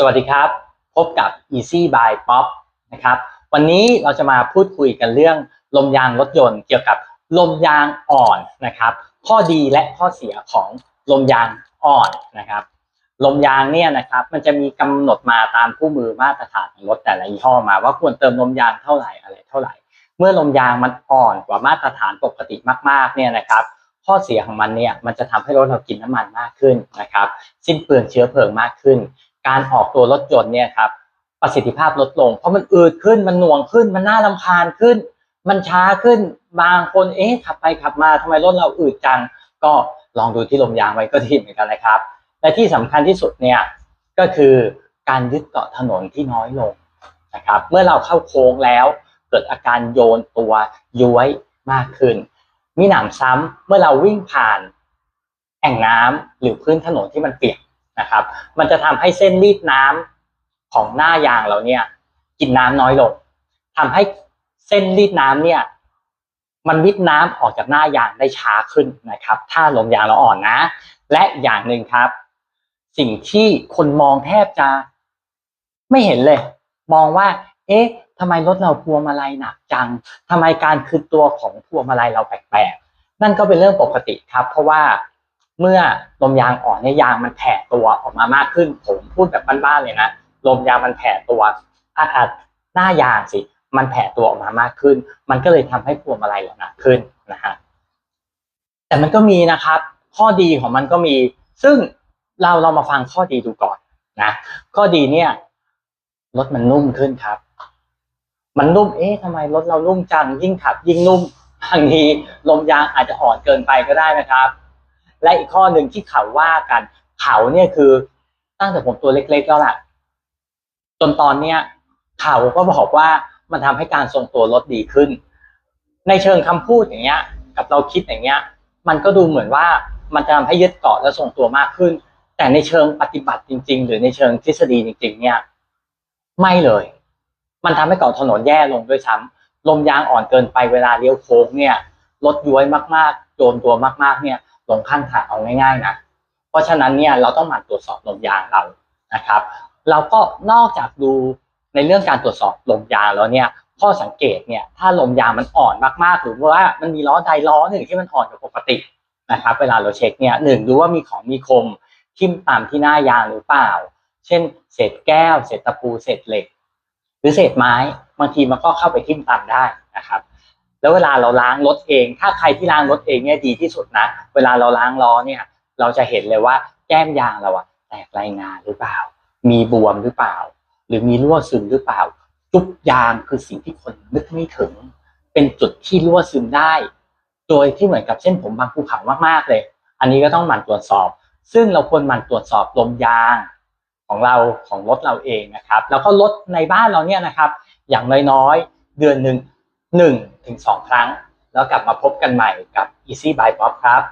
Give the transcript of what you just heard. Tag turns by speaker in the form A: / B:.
A: สวัสดีครับ พบกับ Easy by Pop นะครับ วันนี้เราจะมาพูดคุยกันเรื่องลมยางรถยนต์เกี่ยวกับลมยางอ่อนนะครับ ข้อดีและข้อเสียของลมยางอ่อนนะครับ ลมยางเนี่ยนะครับมันจะมีกำหนดมาตามคู่มือมาตรฐานของรถแต่ละยี่ห้อมาว่าควรเติมลมยางเท่าไหร่อะไรเท่าไหร่ เมื่อลมยางมันอ่อนกว่ามาตรฐานปกติมากๆเนี่ยนะครับข้อเสียของมันเนี่ยมันจะทำให้รถเรากินน้ำมันมากขึ้นนะครับ สิ้นเปลืองเชื้อเพลิงมากขึ้น การออกตัวรถยนต์เนี่ยครับประสิทธิภาพลดลง เพราะมันอืดขึ้นมันหน่วงขึ้น มันน่ารำคาญขึ้น มันช้าขึ้นบางคนเอ๊ะขับไปขับมาทำไมรถเราอืดจัง ก็ลองดูที่ลมยางไว้ก็ดีเหมือนกันนะครับและที่สำคัญที่สุดเนี่ยก็คือการยึดเกาะถนนที่น้อยลงนะครับเมื่อเราเข้าโค้งแล้ว เกิดอาการโยนตัวย้วยมากขึ้น มีหนำซ้ำเมื่อเราวิ่งผ่าน แอ่งน้ำหรือพื้นถนนที่มันเปียก นะครับ มันจะทำให้เส้นรีดน้ำของหน้ายางเราเนี่ย กินน้ำน้อยลงทำให้เส้นรีดน้ำเนี่ย มันวิดน้ำออกจากหน้ายางได้ช้าขึ้นนะครับ ถ้าลมยางเราอ่อนนะ และอย่างหนึ่งครับ สิ่งที่คนมองแทบจะไม่เห็นเลย มองว่า เอ๊ะทำไมรถเราพวงมาลัยหนักจังทำไมการคืนตัวของพวงมาลัยเราแปลกๆนั่นก็เป็นเรื่องปกติครับ เพราะว่า เมื่อลมยางอ่อนเนี่ยยางมันแผ่ตัวออกมามากขึ้น ผมพูดแบบบ้านๆเลยนะลมยางมันแผ่ตัวอ่าหน้ายางสิ มันแผ่ตัวออกมามากขึ้น มันก็เลยทำให้พวงมาลัยเรหนักขึ้นนะฮะแต่มันก็มีนะครับ ข้อดีของมันก็มี ซึ่งเราเรามาฟังข้อดีดูก่อนนะข้อดีเนี่ยรถมันนุ่มขึ้นครับ มันนุ่มเอ๊ะทำไมรถเรานุ่มจังยิ่งขับ ยิ่งนุ่มบางทีลมยางอาจจะอ่อนเกินไปก็ได้นะครับ และอีกข้อหนึ่งที่เขาว่ากันเขาเนี่ยคือตั้งแต่ผมตัวเล็กๆแล้วล่ะ จนตอนเนี้ยเขาก็บอกว่ามันทำให้การทรงตัวรถดีขึ้น ในเชิงคำพูดอย่างเงี้ย กับเราคิดอย่างเงี้ย มันก็ดูเหมือนว่ามันจะทำให้ยึดเกาะและทรงตัวมากขึ้น แต่ในเชิงปฏิบัติจริง ๆ หรือในเชิงทฤษฎีจริง ๆ เนี่ย ไม่เลย มันทำให้เกาะถนนแย่ลงด้วยซ้ำลมยางอ่อนเกินไปเวลาเลี้ยวโค้งเนี่ยรถย้วยมากๆโจนตัวมากๆ เนี่ย ลงข้างทางเอาง่ายๆนะ เพราะฉะนั้นเนี่ยเราต้องหมั่นตรวจสอบลมยางเรานะครับ เราก็นอกจากดูในเรื่องการตรวจสอบลมยางแล้วเนี่ยข้อสังเกตเนี่ยถ้าลมยางมันอ่อนมากๆ หรือว่ามันมีล้อใดล้อหนึ่งที่มันอ่อนกว่าปกตินะครับ เวลาเราเช็คเนี่ยหนึ่งดูว่ามีของมีคมทิ่มตามที่หน้ายางหรือเปล่า เช่น เศษแก้ว เศษตะปู เศษเหล็ก หรือเศษไม้ บางทีมันก็เข้าไปทิ่มตามได้นะครับ แล้วเวลาเราล้างรถเอง ถ้าใครที่ล้างรถเองเนี่ยดีที่สุดนะ เวลาเราล้างล้อเนี่ย เราจะเห็นเลยว่าแก้มยางเราอะแตกรายงานหรือเปล่า มีบวมหรือเปล่า หรือมีรั่วซึมหรือเปล่า จุบยางคือสิ่งที่คนนึกไม่ถึง เป็นจุดที่รั่วซึมได้ โดยที่เหมือนกับเส้นผมบางภูเขามากๆเลย อันนี้ก็ต้องหมั่นตรวจสอบ ซึ่งเราควรหมั่นตรวจสอบลมยางของเราของรถเราเองนะครับ แล้วก็รถในบ้านเราเนี่ยนะครับ อย่างน้อยๆ เดือนหนึ่ง หนึ่งถึงสองครั้ง แล้วกลับมาพบกันใหม่กับ Easy by Bob ครับ